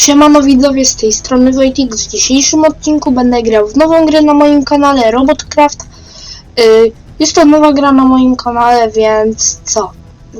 Siemano widzowie, z tej strony Wojtik. W dzisiejszym odcinku będę grał w nową grę na moim kanale Robotcraft. Y, jest to nowa gra na moim kanale, więc co? Y,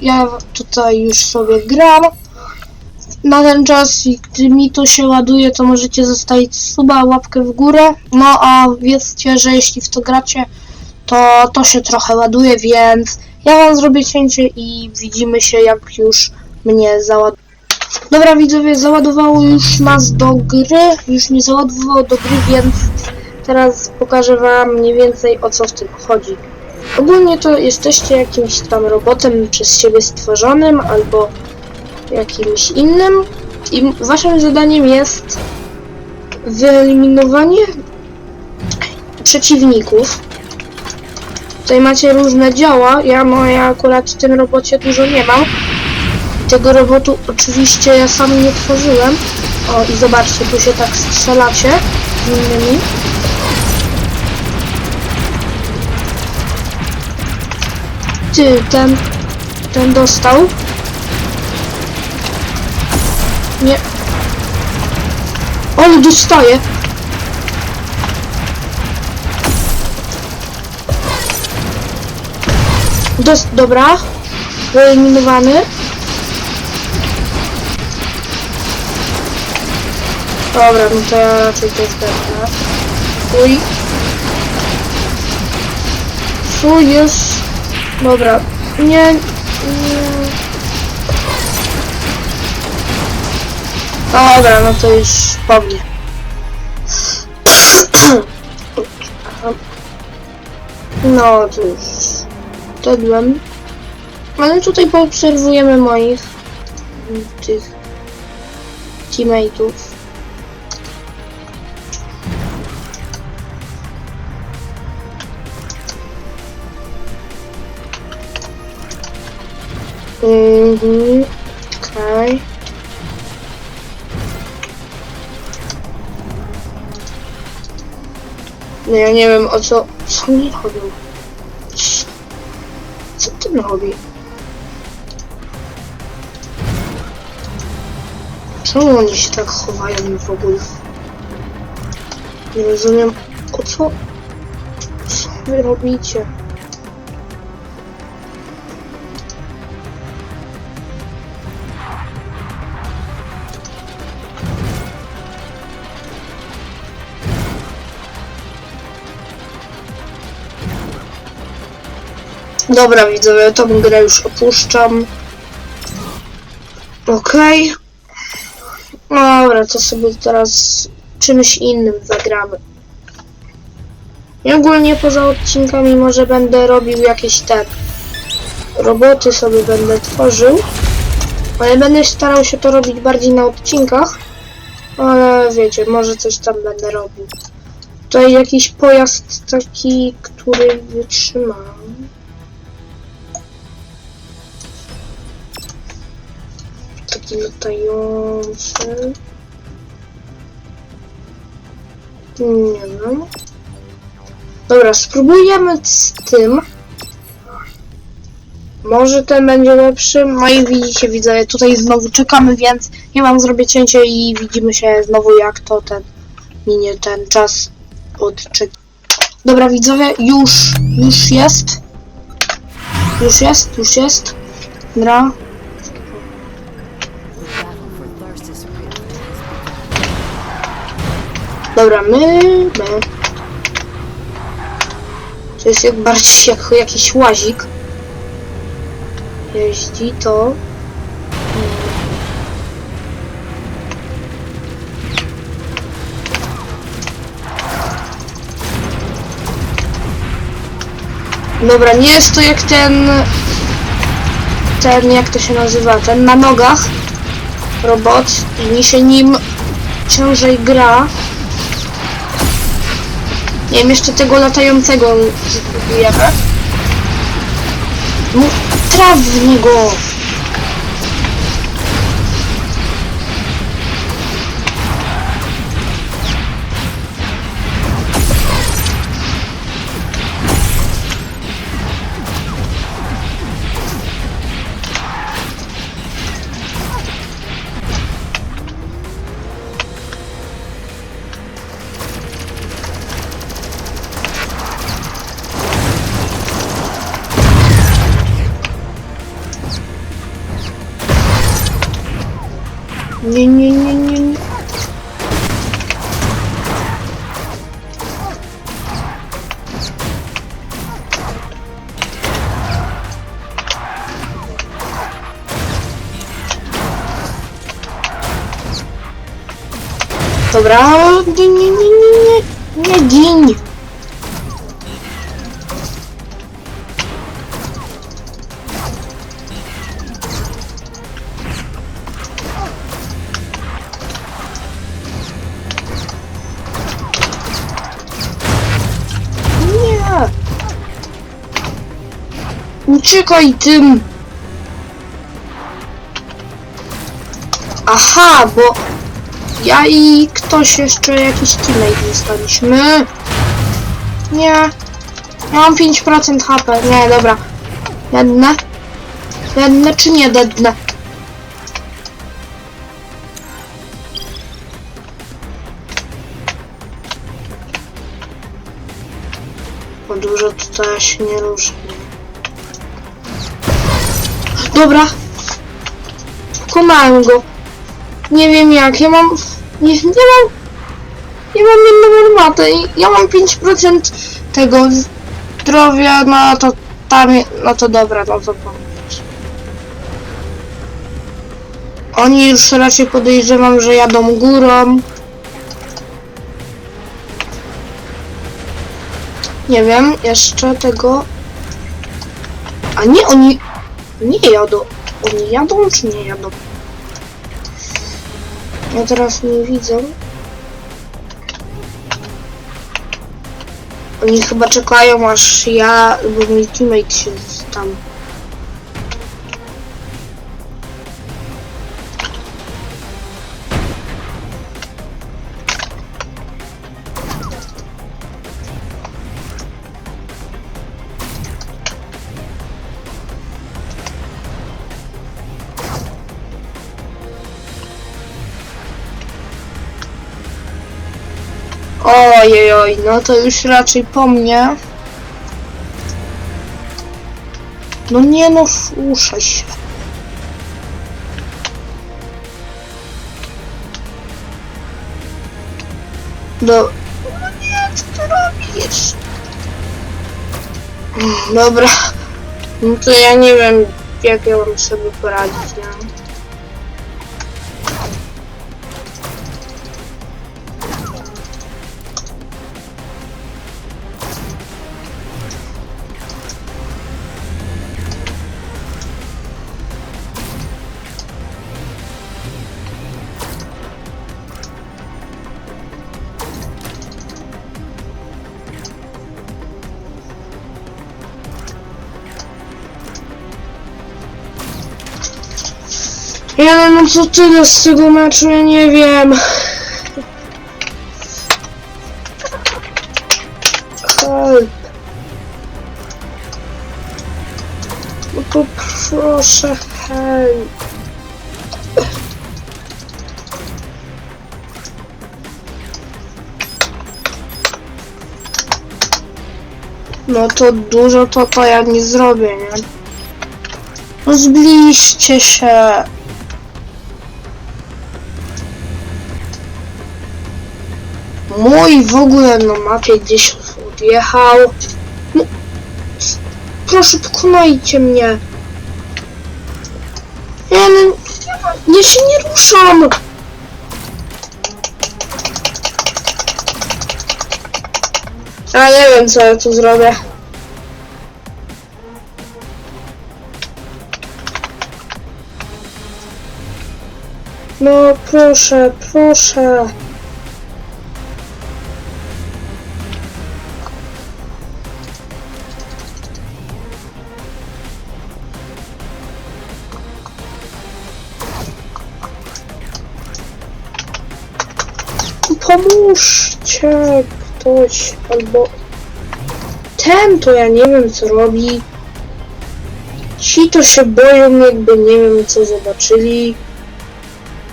ja tutaj już sobie gram. Na ten czas, gdy mi to się ładuje, to możecie zostawić suba, łapkę w górę. No a wiedzcie, że jeśli w to gracie, to to się trochę ładuje, więc ja wam zrobię cięcie i widzimy się jak już mnie załaduje. Dobra widzowie, załadowało już nas do gry, już mnie załadowało do gry, więc teraz pokażę wam mniej więcej o co w tym chodzi. Ogólnie to jesteście jakimś tam robotem przez siebie stworzonym albo jakimś innym i waszym zadaniem jest wyeliminowanie przeciwników. Tutaj macie różne działa, ja, no, ja akurat w tym robocie dużo nie mam. Tego robotu oczywiście ja sam nie tworzyłem. O i zobaczcie, tu się tak strzelacie z innymi. Ty, ten, ten dostał. Nie. On dostaje. Dos dobra. Wyeliminowany. Dobra, no to raczej to zdechnę. Uj. Co jest? Dobra. Nie, nie. Dobra, no to już po mnie. No, to już dedłem. Ale tutaj poobserwujemy moich tych teammateów. Okej. No ja nie wiem o co. Co oni robią? Co- ten robi? Czemu oni się tak chowają w ogóle? Nie rozumiem o co. Co wy robicie? Dobra widzowie, tą grę już opuszczam. Okej. Dobra, to sobie teraz czymś innym zagramy. I ogólnie poza odcinkami może będę robił jakieś te roboty sobie będę tworzył. Ale będę starał się to robić bardziej na odcinkach. Ale wiecie, może coś tam będę robił. Tutaj jakiś pojazd taki, który wytrzyma. Taki latający. Nie wiem. Dobra, spróbujemy z tym. Może ten będzie lepszy. No i widzicie, widzę, tutaj znowu czekamy, więc ja wam zrobię cięcie i widzimy się znowu jak to ten minie ten czas odczek. Dobra widzowie, już, już jest. Już jest, już jest. Dobra, Dobra, my, my. To jest jak bardziej jak jakiś łazik. Jeździ to. Dobra, nie jest to jak ten... Ten, jak to się nazywa? Ten na nogach robot i mi się nim ciężej gra. Nie wiem, jeszcze tego latającego spróbujemy. No, traf w niego! Dobra, nie, nie, nie, nie, nie, nie gin. Nie. Uciekaj tym. Aha, bo ja i ktoś jeszcze jakiś teammate zostaliśmy. Nie. Mam 5% HP. Nie, dobra. Jedne. Jedne czy nie dedne? Bo dużo tutaj się nie różni. Dobra. Pokonałem go. Nie wiem jak, ja mam... Nie, nie mam... Nie mam jedną armatę i ja mam 5% tego zdrowia, no to tam... No to dobra, no to pomóc. Oni już raczej podejrzewam, że jadą górą. Nie wiem, jeszcze tego... A nie, oni... Nie jadą. Oni jadą czy nie jadą? Ja teraz nie widzę. Oni chyba czekają aż ja, bo mój teammate się tam. Ojej, oj, no to już raczej po mnie. No nie no, ruszaj się. Do... No nie, co ty robisz? Dobra. No to ja nie wiem, jak ja mam sobie poradzić, nie? Ja no co tyle z tego meczu, ja nie wiem. Help. No to proszę, help. No to dużo to to ja nie zrobię, nie? Zbliżcie się. Mój w ogóle na mapie gdzieś odjechał. No, proszę pokonajcie mnie. No, ja się nie ruszam. Ja nie wiem co ja tu zrobię. No proszę, proszę. Pomóżcie ktoś albo ten to ja nie wiem co robi. Ci to się boją jakby nie wiem co zobaczyli.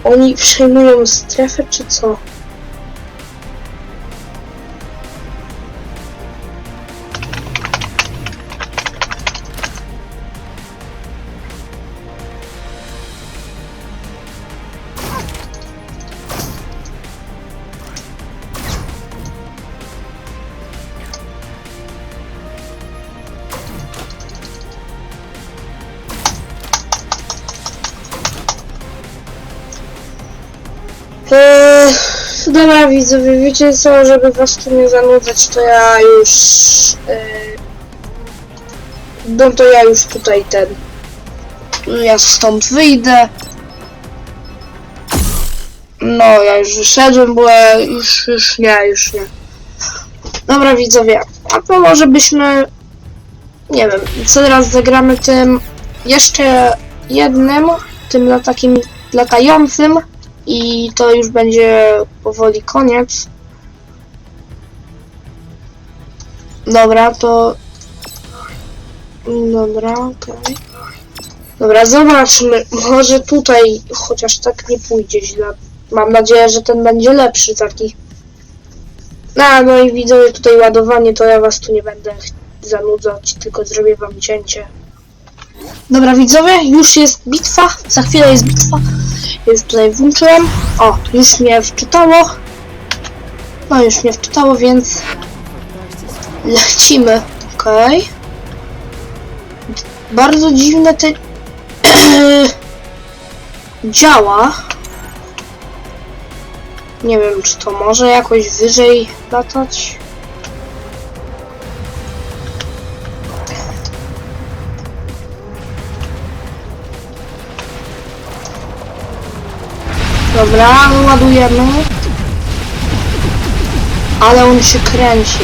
Oni przejmują strefę czy co? Dobra widzowie, wiecie co, żeby was tu nie zanudzać, to ja już... Eee, no to ja już tutaj ten... Ja stąd wyjdę. No, ja już wyszedłem, bo ja już, już nie, już nie. Dobra widzowie, a to może byśmy... Nie wiem, co teraz zagramy tym jeszcze jednym, tym la- takim latającym i to już będzie powoli koniec. Dobra, to... Dobra, okej. Dobra, zobaczmy. Może tutaj chociaż tak nie pójdzie źle. Mam nadzieję, że ten będzie lepszy taki. A, no i widzę tutaj ładowanie, to ja was tu nie będę zanudzać, tylko zrobię wam cięcie. Dobra widzowie, już jest bitwa, za chwilę jest bitwa. Już tutaj włączyłem. O, już mnie wczytało. No już mnie wczytało, więc lecimy. Okej. Bardzo dziwne te... działa. Nie wiem, czy to może jakoś wyżej latać. Dobra, ładujemy. Ale on się kręci.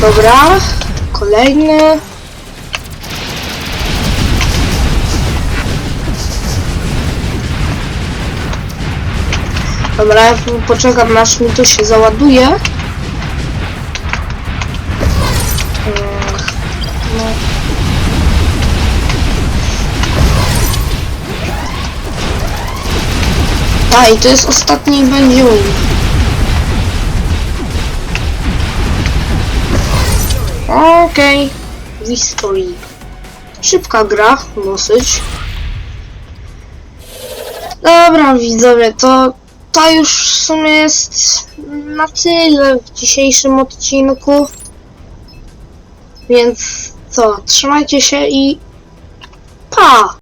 Dobra, kolejny. Dobra, ja poczekam aż mi to się załaduje. No. A i to jest ostatni będzie. Okej, Victory. Szybka gra, dosyć. Dobra, widzowie, to to już w sumie jest na tyle w dzisiejszym odcinku. Więc co, trzymajcie się i pa!